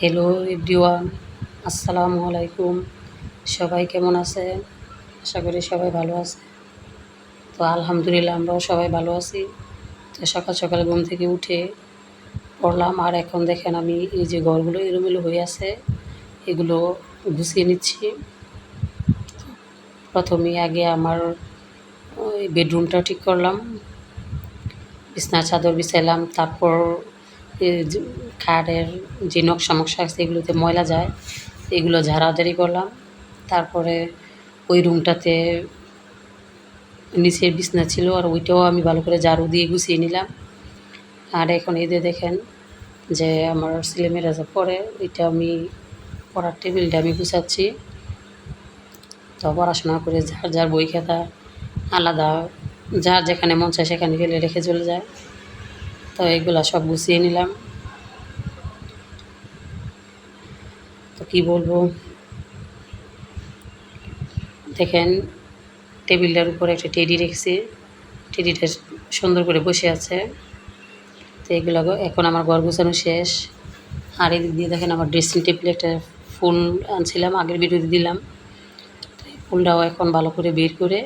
Hello everyone আসসালামু আলাইকুম সবাই কেমন আছেন? আশা করি সবাই ভালো আছে তো আলহামদুলিল্লাহ, আমরাও সবাই ভালো আছি। তো সকাল সকাল ঘুম থেকে উঠে পড়লাম। আর এখন দেখেন আমি এই যে ঘরগুলো এলোমেলো হয়ে আছে, এগুলো গুছিয়ে নিচ্ছি। প্রথমে আগে আমার ওই বেডরুমটা ঠিক করলাম, বিছনার চাদর বিছাইলাম, তারপর খাটের যে নকশা মকশা আছে এগুলোতে ময়লা যায়, এগুলো ঝাড়াঝাড়ি করলাম। তারপরে ওই রুমটাতে নিচের বিছনা ছিল, আর ওইটাও আমি ভালো করে ঝাড়ু দিয়ে গুছিয়ে নিলাম। আর এখন এদের দেখেন যে আমার ছেলেমেয়েরা যা পড়ে ওইটা আমি পড়ার টেবিলটা আমি গুছাচ্ছি। তো পড়াশোনা করে যার যার বই খাতা আলাদা, যার যেখানে মন চায় সেখানে ফেলে রেখে চলে যায়। তো এগুলা সব গুছিয়ে নিলাম। তো কি বলব? দেখেন, টেবিলটার উপরে একটা টেডি রেখেছি। টেডিটা সুন্দর করে বসে আছে। তো এগুলো এখন আমার ঘর গোছানো শেষ। আর এদিক দিয়ে দেখেন আমার ড্রেসিং টেবিলে একটা ফুল আনছিলাম, আগের ভিডিওতে দিলাম। ফুলটাও এখন ভালো করে বের করে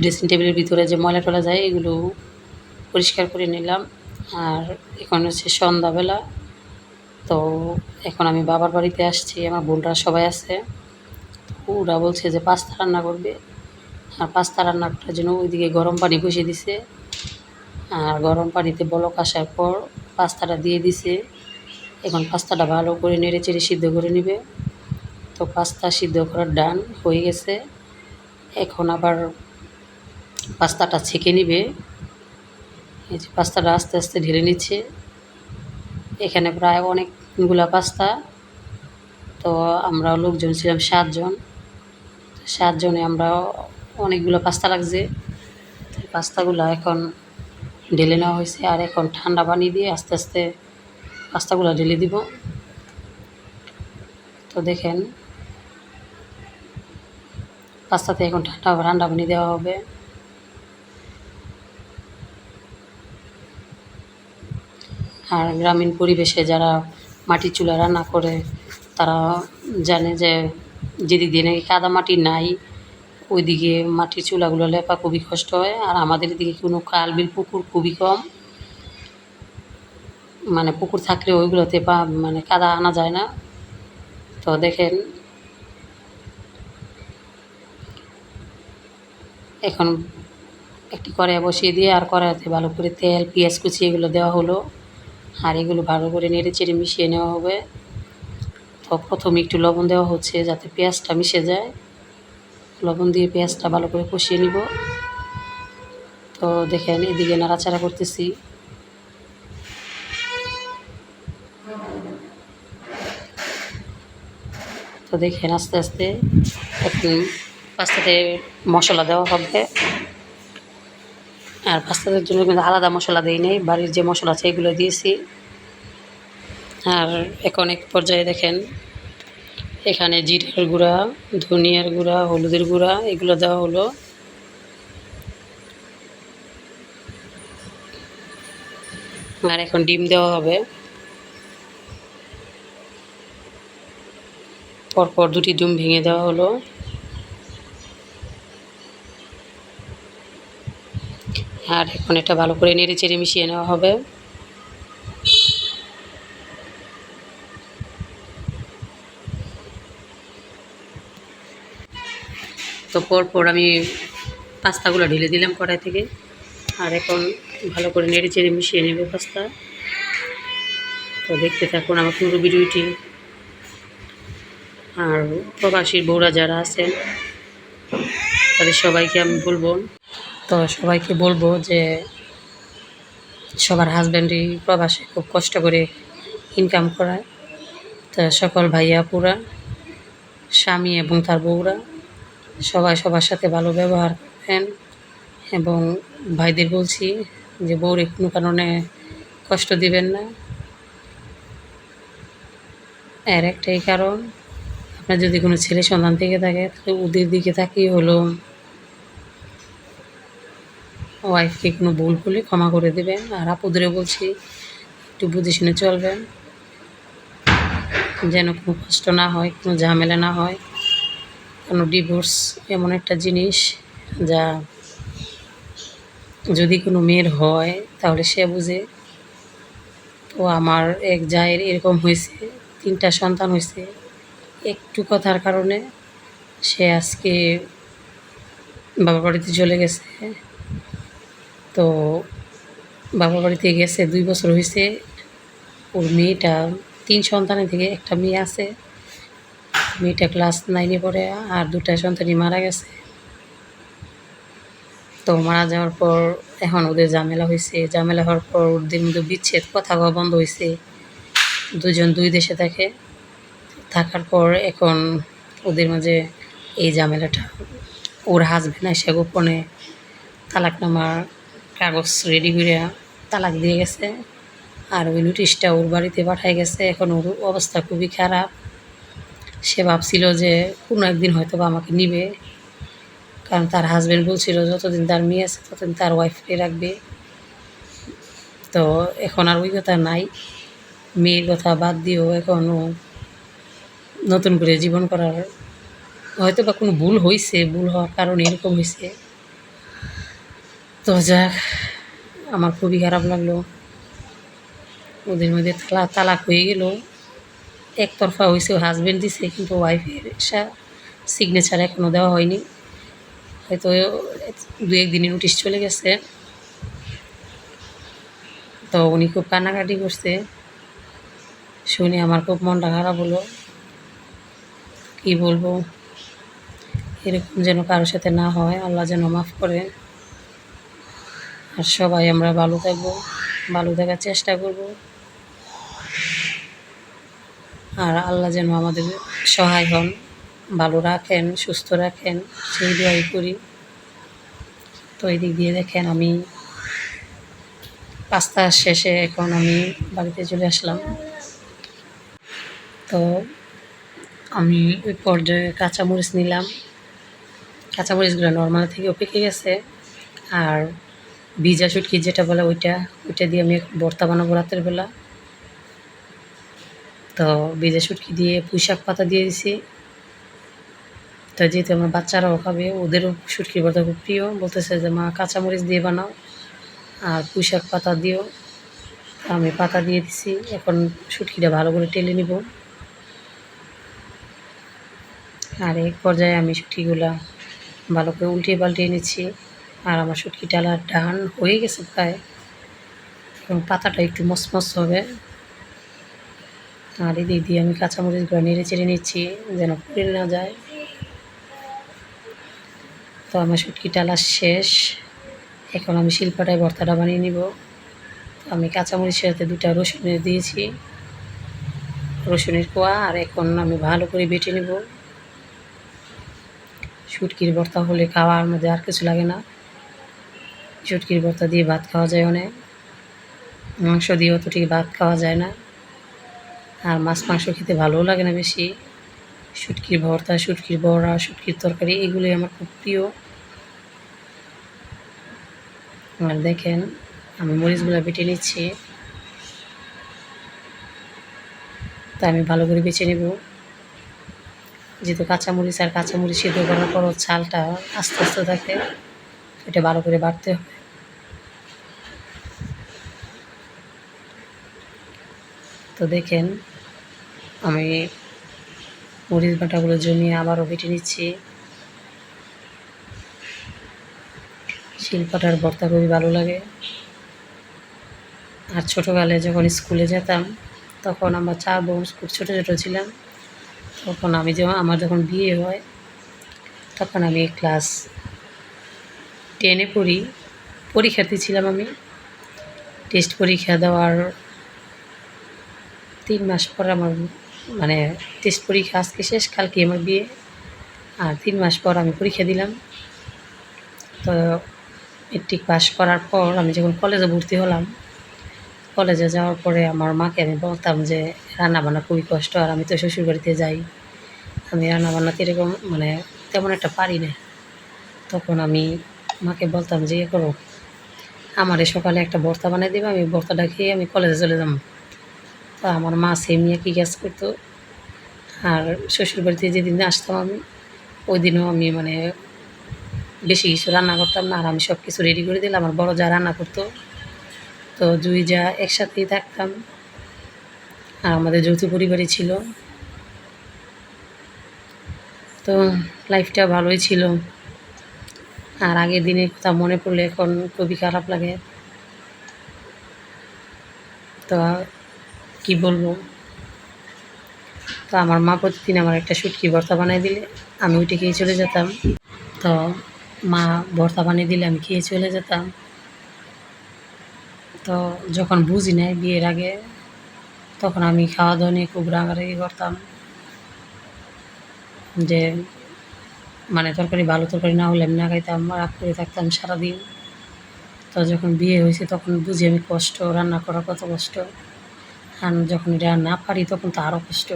ড্রেসিং টেবিলের ভিতরে যে ময়লা টলা যায়, এগুলো পরিষ্কার করে নিলাম। আর এখন হচ্ছে সন্ধ্যাবেলা। তো এখন আমি বাবার বাড়িতে আসছি, আমার বোনরা সবাই আছে। ওরা বলছে যে পাস্তা রান্না করবে। আর পাস্তা রান্না করার জন্য ওইদিকে গরম পানি বসিয়ে দিছে। আর গরম পানিতে বলক আসার পর পাস্তাটা দিয়ে দিছে। এখন পাস্তাটা ভালো করে নেড়ে চেড়ে সিদ্ধ করে নেবে। তো পাস্তা সিদ্ধ করার ডান হয়ে গেছে। এখন আবার পাস্তাটা ছেঁকে নিবে। এই যে পাস্তাটা আস্তে আস্তে ঢেলে নিচ্ছে। এখানে প্রায় অনেকগুলা পাস্তা। তো আমরা লোকজন ছিলাম সাতজন। সাতজনে আমরা অনেকগুলো পাস্তা লাগছে পাস্তাগুলো এখন ঢেলে নেওয়া হয়েছে। আর এখন ঠান্ডা পানি দিয়ে আস্তে আস্তে পাস্তাগুলো ঢেলে দিব। তো দেখেন, পাস্তাতে এখন ঠান্ডা ঠান্ডা পানি দেওয়া হবে। আর গ্রামীণ পরিবেশে যারা মাটির চুলা রান্না করে, তারা জানে যে যেদিক দিয়ে নাকি কাদা মাটি নাই, ওইদিকে মাটির চুলাগুলো লেপা খুবই কষ্ট হয়। আর আমাদের এদিকে কোনো খাল বিল পুকুর খুবই কম। মানে পুকুর থাকলে ওইগুলোতে বা মানে কাদা আনা যায় না। তো দেখেন, এখন একটি কড়াই বসিয়ে দিয়ে আর কড়াইতে ভালো করে তেল, পেঁয়াজ কুচি এগুলো দেওয়া হলো। আর এগুলো ভালো করে নেড়ে চেড়ে মিশিয়ে নেওয়া হবে। তো প্রথমে একটু লবণ দেওয়া হচ্ছে যাতে পেঁয়াজটা মিশে যায়। লবণ দিয়ে পেঁয়াজটা ভালো করে কষিয়ে নিব। তো দেখেন এদিকে নাড়াচাড়া করতেছি। তো দেখেন আস্তে আস্তে এখন পাস্তাতে মশলা দেওয়া হবে। আর পাস্তাদের জন্য কিন্তু আলাদা মশলা দিই নেই, বাড়ির যে মশলা আছে এগুলো দিয়েছি। আর এখন এক পর্যায়ে দেখেন, এখানে জিরের গুঁড়া, ধনিয়ার গুঁড়া, হলুদের গুঁড়া, এগুলো দেওয়া হলো। আর এখন ডিম দেওয়া হবে। পরপর দুটি ডিম ভেঙে দেওয়া হলো। আর এখন এটা ভালো করে নেড়ে চেড়ে মিশিয়ে নেওয়া হবে। তো পরপর আমি পাস্তাগুলো ঢেলে দিলাম কড়াই থেকে। আর এখন ভালো করে নেড়ে চেড়ে মিশিয়ে নেবে পাস্তা। তো দেখতে থাকুন আমার পুরো ভিডিওটি। আর প্রবাসীর বউরা যারা আছেন, তাদের সবাইকে আমি বলব তো সবাইকে বলব যে সবার হাজব্যান্ডই প্রবাসে খুব কষ্ট করে ইনকাম করায়। তা সকল ভাইয়া, পুরা, স্বামী এবং তার বউরা সবাই সবার সাথে ভালো ব্যবহার করেন এবং ভাইদের বলছি যে বউরে কোনো কারণে কষ্ট দিবেন না। এর একটাই কারণ, আপনার যদি কোনো ছেলে সন্তান থেকে থাকে, তাহলে ওদের দিকে তাকিয়ে হলো ওয়াইফকে কোনো ভুল করলে ক্ষমা করে দেবেন। আর আপুদেরও বলছি, একটু বুঝে শুনে চলবেন। যেন কোনো কষ্ট না হয়, কোনো ঝামেলা না হয়, কোনো ডিভোর্স এমন একটা জিনিস যা যদি কোনো মেয়ের হয়, তাহলে সে বুঝে তো আমার এক জায়ের এরকম হয়েছে, তিনটা সন্তান হয়েছে। একটু কথার কারণে সে আজকে বাবা বাড়িতে চলে গেছে। তো বাবার বাড়িতে গেছে, দুই বছর হয়েছে ওর মেয়েটা, তিন সন্তানের থেকে একটা মেয়ে আছে। মেয়েটা ক্লাস নাইনে পড়ে আর দুটা সন্তানই মারা গেছে। তো মারা যাওয়ার পর এখন ওদের ঝামেলা হয়েছে ঝামেলা হওয়ার পর ওদের মধ্যে বিচ্ছেদ, কথা কওয়া বন্ধ হয়েছে দুজন দুই দেশে থাকে। থাকার পর এখন ওদের মাঝে এই ঝামেলাটা। ওর হাজবেন্ড এসে গোপনে। তালাকনামার কাগজ রেডি করে তালাক দিয়ে গেছে। আর ওই নোটিশটা ওর বাড়িতে পাঠায় গেছে। এখন ওর অবস্থা খুবই খারাপ। সে ভাবছিল যে কোনো একদিন হয়তো বা আমাকে নিবে। কারণ তার হাজব্যান্ড বলছিল, যতদিন তার মেয়ে আছে, ততদিন তার ওয়াইফকে রাখবে। তো এখন আর ওই কথা নাই। মেয়ের কথা বাদ দিয়েও এখন ও নতুন করে জীবন করার হয়তো বা কোনো ভুল হয়েছে ভুল হওয়ার কারণে এরকম হয়েছে তো যাক, আমার খুবই খারাপ লাগল। ওদের মধ্যে তালা তালাক হয়ে গেল। একতরফা হয়েছে হাজবেন্ড দিছে, কিন্তু ওয়াইফের সিগনেচার এখনও দেওয়া হয়নি। হয়তো দু একদিনের নোটিশ চলে গেছে। তো উনি খুব কান্নাকাটি করছে। শুনে আমার খুব মনটা খারাপ হলো। কী বলব? এরকম যেন কারোর সাথে না হয়, আল্লাহ যেন মাফ করে আর সবাই আমরা ভালো থাকব, ভালো থাকার চেষ্টা করব। আর আল্লাহ যেন আমাদের সহায় হন, ভালো রাখেন, সুস্থ রাখেন, সেই দোয়াই করি। তো এই দিক দিয়ে দেখেন আমি পাস্তা শেষে এখন আমি বাড়িতে চলে আসলাম। তো আমি ওই পর্যায়ে কাঁচামরিচ নিলাম। কাঁচামরিচগুলো নর্মাল থেকে পেকে গেছে। আর ভিজা শুটকি যেটা বলে ওইটা ওইটা দিয়ে আমি ভর্তা বানাবো রাতের বেলা। তো ভিজা শুটকি দিয়ে পুঁইশাক পাতা দিয়ে দিছি। তো যেহেতু আমার বাচ্চারাও খাবে, ওদেরও শুটকির ভর্তা খুব প্রিয়। বলতেছে যে, মা, কাঁচামরিচ দিয়ে বানাও আর পুঁইশাক পাতা দিও। আমি পাতা দিয়ে দিছি। এখন শুটকিটা ভালো করে টেলে নিব। আর এক পর্যায়ে আমি শুটকিগুলা ভালো করে উল্টিয়ে পাল্টিয়ে নিচ্ছি। আর আমার শুটকি ডালার ডান হয়ে গেছে প্রায়। এবং পাতাটা একটু মসমস হবে। আর এদিক দিয়ে আমি কাঁচামরিচগুলো নেড়ে চেড়ে নিচ্ছি যেন পুড়ে না যায়। তো আমার শুটকি ডালা শেষ। এখন আমি শিল্পাটায় ভর্তাটা বানিয়ে নিব। আমি কাঁচামরিচের সাথে দুটা রসুনের দিয়েছি। রসুনের কোয়া আর এখন আমি ভালো করে বেটে নেব। শুটকির ভর্তা হলে খাওয়ার মধ্যে আর কিছু লাগে না। শুটকির ভর্তা দিয়ে ভাত খাওয়া যায় অনেক। মাংস দিয়েও তো ঠিক ভাত খাওয়া যায় না। আর মাছ মাংস খেতে ভালোও লাগে না বেশি। শুটকির ভর্তা, শুটকির বড়া, শুটকির তরকারি এগুলোই আমার খুব প্রিয়। আর দেখেন, আমি মরিচগুলো বেটে নিচ্ছি। তা আমি ভালো করে বেছে নেব। যেহেতু কাঁচামরিচ আর কাঁচামরিচ সিদ্ধ করার পরও ছালটা আস্তে আস্তে থাকে। এটা ভালো করে বাড়তে হবে। তো দেখেন, আমি মরিচ বাটাগুলো জমিয়ে আবারও বেটে নিচ্ছি। শিলপাটার ভর্তা খুবই ভালো লাগে। আর ছোটোবেলায় যখন স্কুলে যেতাম, তখন আমরা চার বোন খুব ছোটো ছোটো ছিলাম, তখন আমি যখন আমার যখন বিয়ে হয়, তখন আমি ক্লাস টেনে পড়ি পরীক্ষার্থী ছিলাম আমি। টেস্ট পরীক্ষা দেওয়ার তিন মাস পর আমার মানে টেস্ট পরীক্ষা আজকে শেষ, কালকে আমার বিয়ে। আর তিন মাস পর আমি পরীক্ষা দিলাম। তো মেট্রিক পাস করার পর আমি যখন কলেজে ভর্তি হলাম কলেজে যাওয়ার পরে আমার মাকে আমি বলতাম যে রান্না বান্না খুবই কষ্ট, আর আমি তো শ্বশুর বাড়িতে যাই। আমি রান্না বান্নাতে এরকম মানে তেমন একটা পারি না। তখন আমি মাকে বলতাম যে ইয়ে করো, আমার সকালে একটা ভর্তা বানিয়ে দেবে, আমি ভর্তাটা খেয়ে আমি কলেজে চলে যাব। তো আমার মা সেম নিয়ে কী গ্যাস করতো। আর শ্বশুরবাড়িতে যেদিন আসতাম আমি ওই দিনও আমি মানে বেশি কিছু রান্না করতাম না, আর আমি সব কিছু রেডি করে দিলাম। আমার বড় যা রান্না করতো, তো দুই যা একসাথেই থাকতাম। আর আমাদের যৌথ পরিবারই ছিল। তো লাইফটা ভালোই ছিল। আর আগের দিনের কথা মনে পড়লে এখন খুবই খারাপ লাগে। তো কি বলব? তো আমার মা প্রতিদিন আমার একটা শুটকি ভর্তা বানিয়ে দিলে, আমি ওইটা খেয়ে চলে যেতাম। তো মা ভর্তা বানিয়ে দিলে আমি খেয়ে চলে যেতাম। তো যখন বুঝি নাই বিয়ের আগে, তখন আমি খাওয়া দাওয়া নিয়ে খুব রাগারাগি করতাম। যে মানে তরকারি ভালো তরকারি না হলে আমি না খাইতাম রাগ করে থাকতাম সারাদিন। তো যখন বিয়ে হয়েছে তখন বুঝি আমি কষ্ট, রান্না করা কত কষ্ট। আর যখন এটা না পারি তখন তো আরও কষ্ট।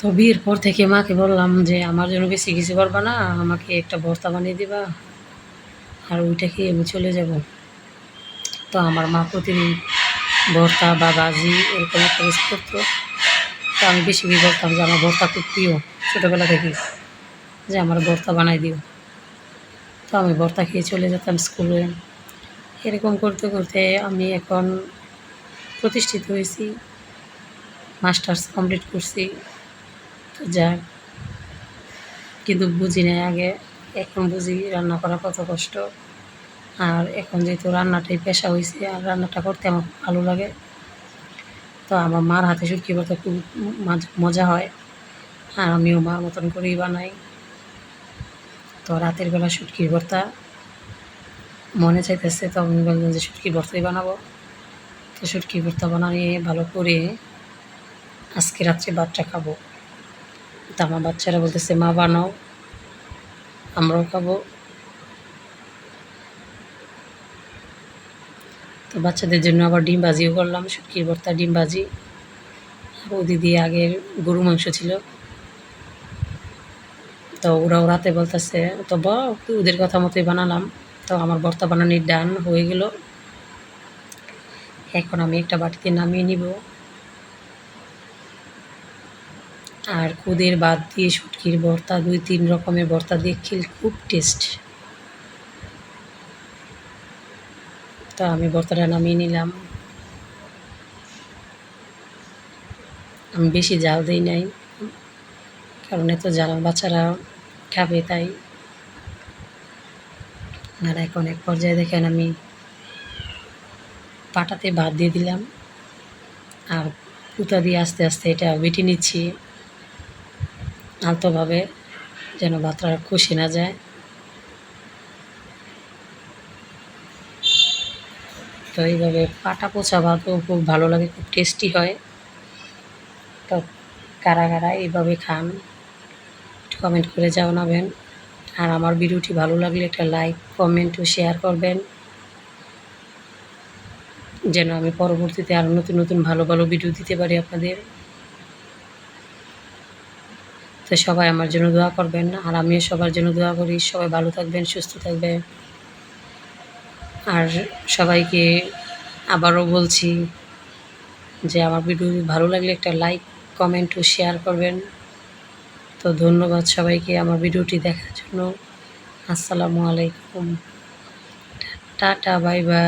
তো বিয়ের পর থেকে মাকে বললাম যে, আমার জন্য বেশি কিছু পারবা না, আমাকে একটা ভর্তা বানিয়ে দিবা, আর ওইটা খেয়ে আমি চলে যাব। তো আমার মা প্রতিদিন ভর্তা বা ভাজি এরকম একটা কিছু করতো। তো আমি বেশি বেশি বলতাম যে আমার ভর্তা খুব প্রিয়, ছোটোবেলা থেকে যে আমার ভর্তা বানাই দিও। তো আমি ভর্তা খেয়ে চলে যেতাম স্কুলে এরকম করতে করতে আমি এখন প্রতিষ্ঠিত হয়েছি মাস্টার্স কমপ্লিট করছি। তো যাক, কিন্তু বুঝি নাই আগে, এখন বুঝি রান্না করা কত কষ্ট। আর এখন যেহেতু রান্নাটাই পেশা হয়েছে আর রান্নাটা করতে আমার ভালো লাগে। তো আমার মার হাতে শুটকি ভর্তা খুব মাজ- হয়। আর আমিও মার মতন করেই বানাই। তো রাতের বেলা শুটকির ভর্তা মনে চাইতেছে, তো আমি বললাম যে শুটকির ভর্তাই বানাবো। তো শুটকির ভর্তা বানিয়ে ভালো করে আজকে রাত্রে বাচ্চা খাব। তো আমার বাচ্চারা বলতেছে, মা বানাও, আমরাও খাব। তো বাচ্চাদের জন্য আবার ডিম ভাজিও করলাম, শুটকির ভর্তা, ডিম ভাজি। ও দিদি আগের গরু মাংস ছিল। তো ওরাও রাতে বলতেছে, তো বা ওদের কথা মতোই বানালাম। তো আমার ভর্তা বানানির ডান হয়ে গেল। এখন আমি একটা বাটিতে নামিয়ে নিব। আর কুদের বাদ দিয়ে শুটকির ভর্তা, দুই তিন রকমের ভর্তা দিয়ে খেলে খুব টেস্ট। তো আমি ভর্তাটা নামিয়ে নিলাম। আমি বেশি জাল দিই নাই, কারণ এত জাল বাচ্চারা খাবে তাই। আর এখন এক পর্যায়ে দেখেন আমি পাটাতে ভাত দিয়ে দিলাম। আর পুতা দিয়ে আস্তে আস্তে এটা বেটে নিচ্ছি। আলতোভাবে যেন ভাতটা খুশি না যায়। তো এইভাবে পাটা পোচা ভাতও খুব ভালো লাগে, খুব টেস্টি হয়। তো কারা কারা এইভাবে খান কমেন্ট করে জানাবেন। আর আমার ভিডিওটি ভালো লাগলে একটা লাইক কমেন্ট ও শেয়ার করবেন। যেন আমি পরবর্তীতে আরও নতুন নতুন ভালো ভালো ভিডিও দিতে পারি আপনাদের। তো সবাই আমার জন্য দোয়া করবেন আর আমিও সবার জন্য দোয়া করি। সবাই ভালো থাকবেন, সুস্থ থাকবেন। আর সবাইকে আবারও বলছি যে আমার ভিডিও ভালো লাগলে একটা লাইক কমেন্ট ও শেয়ার করবেন। তো ধন্যবাদ সবাইকে আমার ভিডিওটি দেখার জন্য। আসসালামু আলাইকুম। Tata bye bye